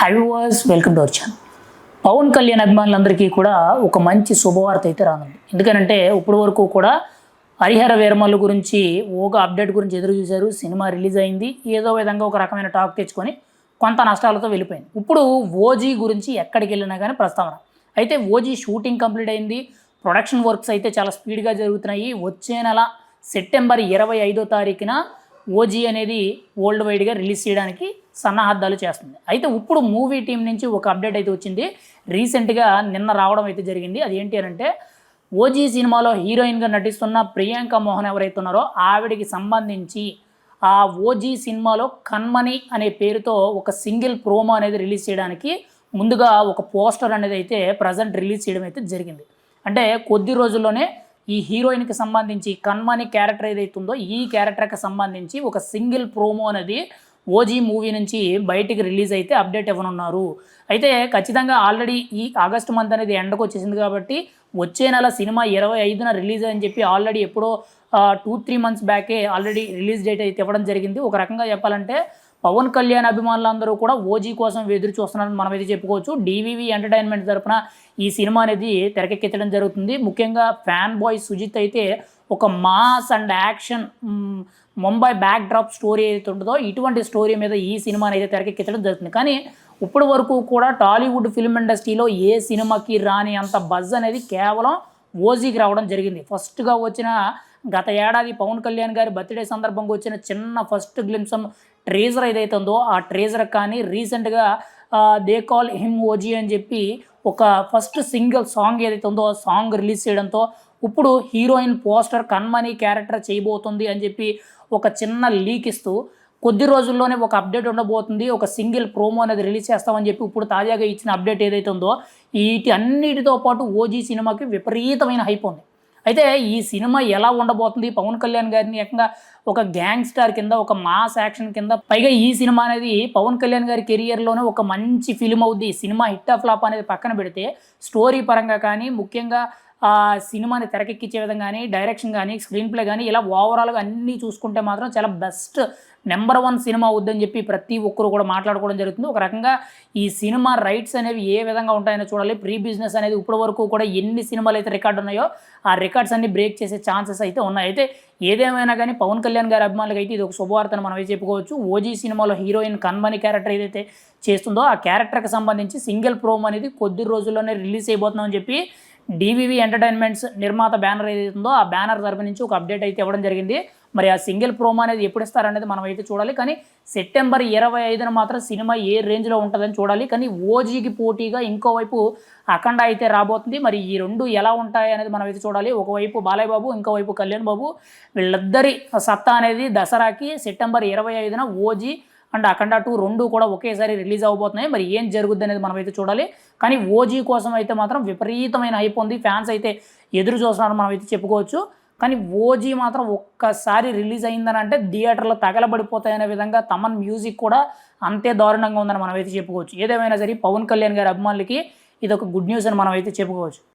హ్యావ్యూవర్స్ welcome to వచ్చాను పవన్ కళ్యాణ్ అభిమానులందరికీ కూడా ఒక మంచి శుభవార్త అయితే రానుంది. ఎందుకనంటే ఇప్పటి వరకు కూడా హరిహర వీరమల్లు గురించి ఒక అప్డేట్ గురించి ఎదురు చూశారు. సినిమా రిలీజ్ అయింది. ఏదో విధంగా ఒక రకమైన టాక్ తెచ్చుకొని కొంత నష్టాలతో వెళ్ళిపోయింది. ఇప్పుడు ఓజీ గురించి ఎక్కడికి వెళ్ళినా కానీ ప్రస్తావన. అయితే ఓజీ షూటింగ్ కంప్లీట్ అయింది. ప్రొడక్షన్ వర్క్స్ అయితే చాలా స్పీడ్గా జరుగుతున్నాయి. వచ్చే నెల సెప్టెంబర్ ఇరవై ఐదో తారీఖున ఓజీ అనేది వరల్డ్ వైడ్గా రిలీజ్ చేయడానికి సన్నాహద్దాలు చేస్తుంది. అయితే ఇప్పుడు మూవీ టీం నుంచి ఒక అప్డేట్ అయితే వచ్చింది. రీసెంట్గా నిన్న రావడం అయితే జరిగింది. అది ఏంటి అని అంటే ఓజీ సినిమాలో హీరోయిన్గా నటిస్తున్న ప్రియాంక మోహన్ ఎవరైతే ఉన్నారో ఆవిడకి సంబంధించి ఆ ఓజీ సినిమాలో కన్మని అనే పేరుతో ఒక సింగిల్ ప్రోమో అనేది రిలీజ్ చేయడానికి ముందుగా ఒక పోస్టర్ అనేది అయితే ప్రజెంట్ రిలీజ్ చేయడం అయితే జరిగింది. అంటే కొద్ది రోజుల్లోనే ఈ హీరోయిన్కి సంబంధించి కన్మని క్యారెక్టర్ ఏదైతే ఉందో ఈ క్యారెక్టర్కి సంబంధించి ఒక సింగిల్ ప్రోమో అనేది ఓజీ మూవీ నుంచి బయటికి రిలీజ్ అయితే అప్డేట్ ఇవ్వనున్నారు. అయితే ఖచ్చితంగా ఆల్రెడీ ఈ ఆగస్ట్ మంత్ అనేది ఎండకు వచ్చేసింది కాబట్టి వచ్చే నెల సినిమా ఇరవై ఐదున రిలీజ్ అని చెప్పి ఆల్రెడీ ఎప్పుడో టూ త్రీ మంత్స్ బ్యాకే ఆల్రెడీ రిలీజ్ డేట్ అయితే ఇవ్వడం జరిగింది. ఒక రకంగా చెప్పాలంటే పవన్ కళ్యాణ్ అభిమానులందరూ కూడా ఓజీ కోసం ఎదురు చూస్తున్నారని మనం అయితే చెప్పుకోవచ్చు. డీవీవీ ఎంటర్టైన్మెంట్ తరఫున ఈ సినిమా అనేది తెరకెక్కించడం జరుగుతుంది. ముఖ్యంగా ఫ్యాన్ బాయ్ సుజిత్ అయితే ఒక mass and action Mumbai backdrop story ఏదైతే ఉంటుందో ఇటువంటి స్టోరీ మీద ఈ సినిమాని అయితే తెరకెక్కించడం జరుగుతుంది. కానీ ఇప్పటి వరకు కూడా టాలీవుడ్ ఫిల్మ్ ఇండస్ట్రీలో ఏ సినిమాకి రాని అంత బజ్ అనేది కేవలం ఓజీకి రావడం జరిగింది. ఫస్ట్గా వచ్చిన గత ఏడాది పవన్ కళ్యాణ్ గారి బర్త్డే సందర్భంగా వచ్చిన చిన్న ఫస్ట్ గ్లిమ్సమ్ ట్రేజర్ ఏదైతే ఉందో ఆ ట్రేజర్ కానీ రీసెంట్గా దే కాల్ హిమ్ ఓజీ అని చెప్పి ఒక ఫస్ట్ సింగిల్ సాంగ్ ఏదైతే ఉందో ఆ సాంగ్ రిలీజ్ చేయడంతో ఇప్పుడు హీరోయిన్ పోస్టర్ కన్మని క్యారెక్టర్ చేయబోతుంది అని చెప్పి ఒక చిన్న లీక్ ఇస్తూ కొద్ది రోజుల్లోనే ఒక అప్డేట్ ఉండబోతుంది. ఒక సింగిల్ ప్రోమో అనేది రిలీజ్ చేస్తామని చెప్పి ఇప్పుడు తాజాగా ఇచ్చిన అప్డేట్ ఏదైతే ఉందో వీటి అన్నిటితో పాటు ఓజీ సినిమాకి విపరీతమైన హైప్ ఉంది. అయితే ఈ సినిమా ఎలా ఉండబోతుంది? పవన్ కళ్యాణ్ గారిని ఏకంగా ఒక గ్యాంగ్ స్టార్ కింద ఒక మాస్ యాక్షన్ కింద పైగా ఈ సినిమా అనేది పవన్ కళ్యాణ్ గారి కెరియర్లోనే ఒక మంచి ఫిలిం అవుద్ది. ఈ సినిమా హిట్ ఆఫ్ ఫ్లాప్ అనేది పక్కన పెడితే స్టోరీ పరంగా కానీ ముఖ్యంగా సినిమాని తెరకెక్కించే విధంగా కానీ డైరెక్షన్ కానీ స్క్రీన్ ప్లే కానీ ఇలా ఓవరాల్గా అన్నీ చూసుకుంటే మాత్రం చాలా బెస్ట్ నెంబర్ వన్ సినిమా అవుద్దని చెప్పి ప్రతి ఒక్కరు కూడా మాట్లాడుకోవడం జరుగుతుంది. ఒక రకంగా ఈ సినిమా రైట్స్ అనేవి ఏ విధంగా ఉంటాయని చూడాలి. ప్రీ బిజినెస్ అనేది ఇప్పటి వరకు కూడా ఎన్ని సినిమాలు అయితే రికార్డు ఉన్నాయో ఆ రికార్డ్స్ అన్ని బ్రేక్ చేసే ఛాన్సెస్ అయితే ఉన్నాయి. అయితే ఏదేమైనా కానీ పవన్ కళ్యాణ్ గారి అభిమానులకు అయితే ఇది ఒక శుభవార్తను మనం చెప్పుకోవచ్చు. ఓజీ సినిమాలో హీరోయిన్ కన్మని క్యారెక్టర్ ఏదైతే చేస్తుందో ఆ క్యారెక్టర్కి సంబంధించి సింగిల్ ప్రోమ్ అనేది కొద్ది రోజుల్లోనే రిలీజ్ అయిపోతుందని చెప్పి డీవీవీ ఎంటర్టైన్మెంట్స్ నిర్మాత బ్యానర్ ఏదైతే ఉందో ఆ బ్యానర్ తరపు నుంచి ఒక అప్డేట్ అయితే ఇవ్వడం జరిగింది. మరి ఆ సింగిల్ ప్రోమో అనేది ఎప్పుడు ఇస్తారనేది మనం అయితే చూడాలి. కానీ సెప్టెంబర్ ఇరవై ఐదున మాత్రం సినిమా ఏ రేంజ్లో ఉంటుందని చూడాలి. కానీ ఓజీకి పోటీగా ఇంకోవైపు అఖండ అయితే రాబోతుంది. మరి ఈ రెండు ఎలా ఉంటాయి అనేది మనం అయితే చూడాలి. ఒకవైపు బాలయ్య బాబు ఇంకోవైపు కళ్యాణ్ బాబు. వీళ్ళిద్దరి సత్తా అనేది దసరాకి సెప్టెంబర్ ఇరవై ఐదున ఓజీ అండ్ అఖండ టూ రెండు కూడా ఒకేసారి రిలీజ్ అవబోతున్నాయి మరి ఏం జరుగుద్ది అనేది మనం అయితే చూడాలి. కానీ ఓజీ కోసం అయితే మాత్రం విపరీతమైన హైప్ ఉంది. ఫ్యాన్స్ అయితే ఎదురు చూస్తున్నారు మనం అయితే చెప్పుకోవచ్చు. కానీ ఓజీ మాత్రం ఒక్కసారి రిలీజ్ అయిందని అంటే థియేటర్లో తగలబడిపోతాయనే విధంగా తమన్ మ్యూజిక్ కూడా అంతే దారుణంగా ఉందని మనం అయితే చెప్పుకోవచ్చు. ఏదేమైనా సరే పవన్ కళ్యాణ్ గారి అభిమానులకి ఇది ఒక గుడ్ న్యూస్ అని మనం అయితే చెప్పుకోవచ్చు.